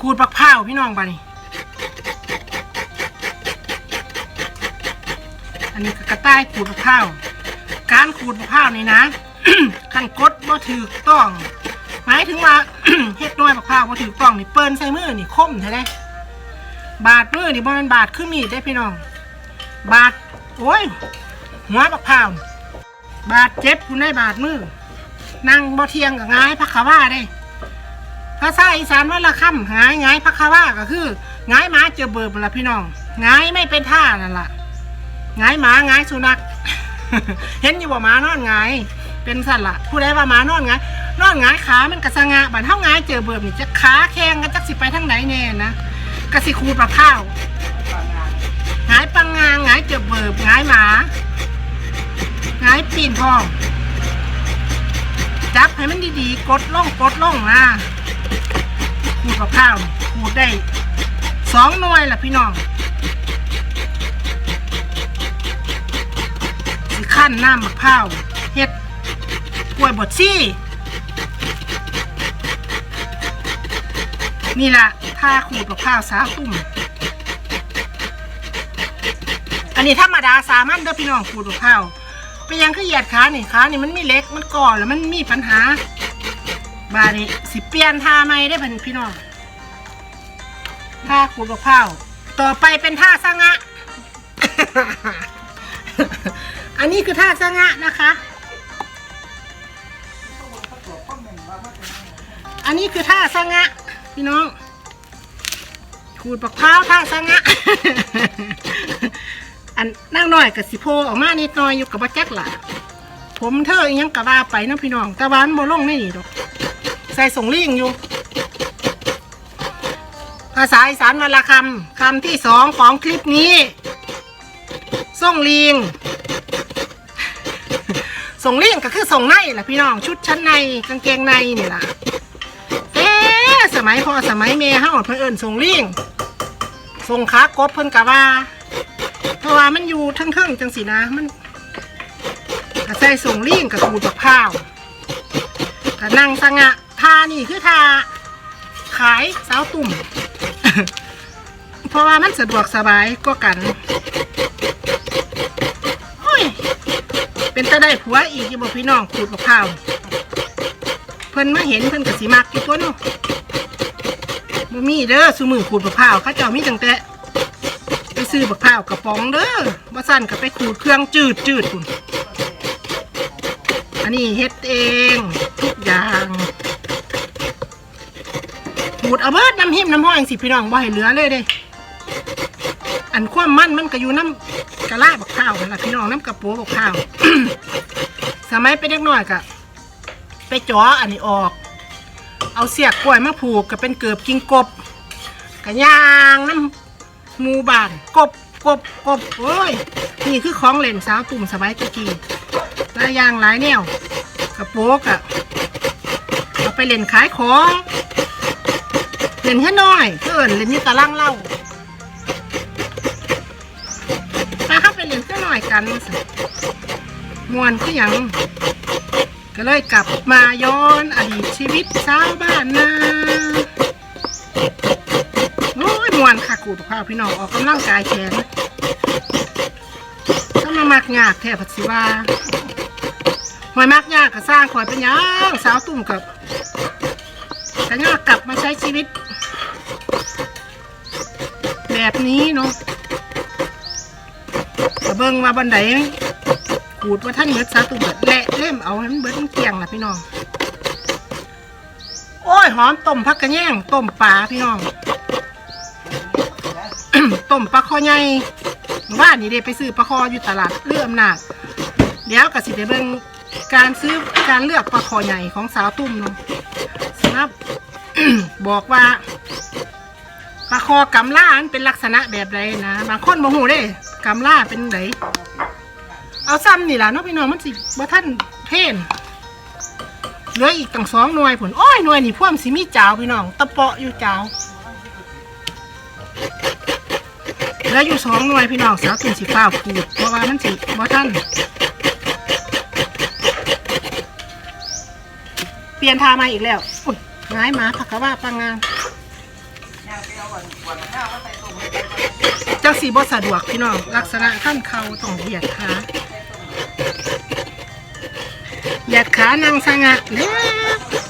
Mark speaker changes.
Speaker 1: ขูดบักพร้าวพี่น้องบานี่อันนี้ก็กระต่ายขูดบักพร้าวการขูดบักพร้าวนี่นะ ขั้นกดบ่ถูกต้อง หมายถึงว่า เฮ็ดน้อยบักพร้าวบ่ถูกต้องนี่เปิ้นใส่มือนี่คมแท้เด้บาดมือนี่บ่แม่นบาดคือมีดได้พี่น้อง บาดโอ้ยหัวบักพร้าวบาดเจ็บคุณได้บาดมือนั่งบ่เทียงกับง่ายพักขาว่าได้ ภาษาอีสานว่าละค่ำหงายงายพักคาว่าก็คือหงายหมาเจอเบิร์บละพี่น้องหงายไม่เป็นท่านั่นละหงายหมาหงายสุนัข เห็นอยู่ว่าหมานอนหงายเป็นสัตว์ละผู้ใดว่าหมานอนหงายนอนหงายขามันกระสงะบัดเท่าหงายเจอเบิร์บนี่จะขาแข้งก็จักสิไปทางไหนแน่นะกระสิคูปลาข้าวหงายปังงางหงายเจอเบิร์บหงายหมาหงายปีนทองจับให้มันดีๆ กดล่องกดล่องนะ ขูดกับข้าวขูดได้สองหน่วยล่ะพี่น้องสิขั้นน้ำมะพร้าวเฮ็ดกล้วยบดซี่นี่ล่ะท่าขูดมะพร้าวสาตุ่มอันนี้ธรรมดาสามัญเด้อพี่น้องขูดมะพร้าวไปยังขยียดขานี่ขานี่มันมีเล็กมันก่อแล้วมันมีปัญหา บาดนี้สิเปลี่ยนท่าใหม่ได้เพิ่นพี่น้องท่าขูดมะพร้าวต่อไปเป็นท่าสะงะ อันนี้คือท่าสะงะนะคะ อันนี้คือท่าสะงะ พี่น้องขูดมะพร้าวท่าสะงะ อันนั่งหน้อยกับสิโพออกมานิดหน่อยอยู่กับบัจักหล่ะผมเธออยังกะว่าไปเนาะพี่น้อง แต่วามันบ่ลงในนี่ดอก ส่ส่งลิงอยู่ ภาษาอีสานวันละคำคำที่สองของคลิปนี้ ส่งลิง ส่งลิงก็คือส่งในแหละพี่น้องชุดชั้นในกางเกงในนี่ล่ะเอ๊สมัยพ่อสมัยเมย์เฮาเพิ่นเอิ้นส่งลิงส่งขากบเพิ่นกะว่าเพราะว่ามันอยู่ทั้งเครื่องจังสีนะมันกระใส่ส่งลิงกับขูดบักพร้าวกระนั่งสงะ ทานี่คือทาขายสาวตุ่ม เพราะว่ามันสะดวกสบายก็กันโอ้ยเป็นตาได้ผัวอีกที่บอกพี่น้องขูดบักพร้าวเพิ่นมาเห็นเพิ่นกะสิมักอยู่ตัวเนาะบ่มีเด้อสุมือขูดบักพร้าวเขาเจ้ามีตั้งแต่ไปซื้อบักพร้าวกระป๋องเด้อว่าสั่นก็ไปขูดเครื่องจืดจืดพุ่นอันนี้เฮ็ดเองทุกอย่าง ขูดเอาเบิดน้ำหิมน้ำห้อยสิพี่น้องบ่ให้เหลือเลยเด้อันความมันมันก็อยู่น้ำกะลาบักข้าวนั่นล่ะพี่น้องน้ำกระโปรงบักข้าว สมัยเป็นเด็กน้อยก็ไปจ่ออันนี้ออก เอาเสียกกล้วยมาผูกก็เป็นเกือบกิงกบกะย่างน้ำหมูบาน กบกบกบโอ้ยนี่คือของเล่นสาวตุ่มสบายตะกี้หลายอย่างหลายแนวกระโปรงอะเอาไปเล่นขายของ นแค่น้อยเพื่อนเล่นนี่ตะล่างเล่าถ้าเข้าไปเล่นแค่น้อยกันสิมวนก็ยัง ก็เลยกลับมาย้อนอดีตชีวิตสาวบ้านนาโอ้ยมวนค่ะกูตกข้าวพี่น้องออกกำลังกายแขนถ้ามามักยากแทบผัดสิว่าหอยมักยากก็สร้างคอยเป็นยังสาวตุ่มกับแต่ยากกลับมา ช้ชีวิต แบบนี้เนาะแต่เบิ่งว่าบันไดขูดว่าท่านเบิดสาตุ่มแบบแหละเล่มเอาให้มันเบิดมันเกี่ยงล่ะพี่น้อง โอ้ยหอมต้มพักกระแยงต้มปลาพี่น้องต้มปลาคอใหญ่ว่านี่เดไปซื้อปลาคออยู่ตลาดเลื่อมนาจเดี๋ยวกับสิเดเบิงการซื้อการเลือกปลาคอใหญ่ของสาวตุ้มเนาะสำหรับ บอกว่าปลาคอกำล่ามันเป็นลักษณะแบบใดนะบางคนโมโหเด้กำล่าเป็นไดเอาซ้ำนี่ล่ะเนาะพี่น้องมันสิบ่ท่านเพ่นเหลืออีกตั้งสองหน่วยผลโอ้ยหน่วยนี่พ่วมสิมีจาวพี่น้องตะเปาะอยู่จาวแล้วอยู่สองหน่วยพี่น้องสาวตุ่นสีฟ้าขูดเพราะว่ามันสิบ่ท่านเปลี่ยนทามาอีกแล้วอุ้ย ง่ายหมาผักกะว่าปังงานจังสีบ่สะดวกพี่น้องลักษณะขั้นเขาต้องเหยียดขาเหยียดขานั่งสงะเด้อ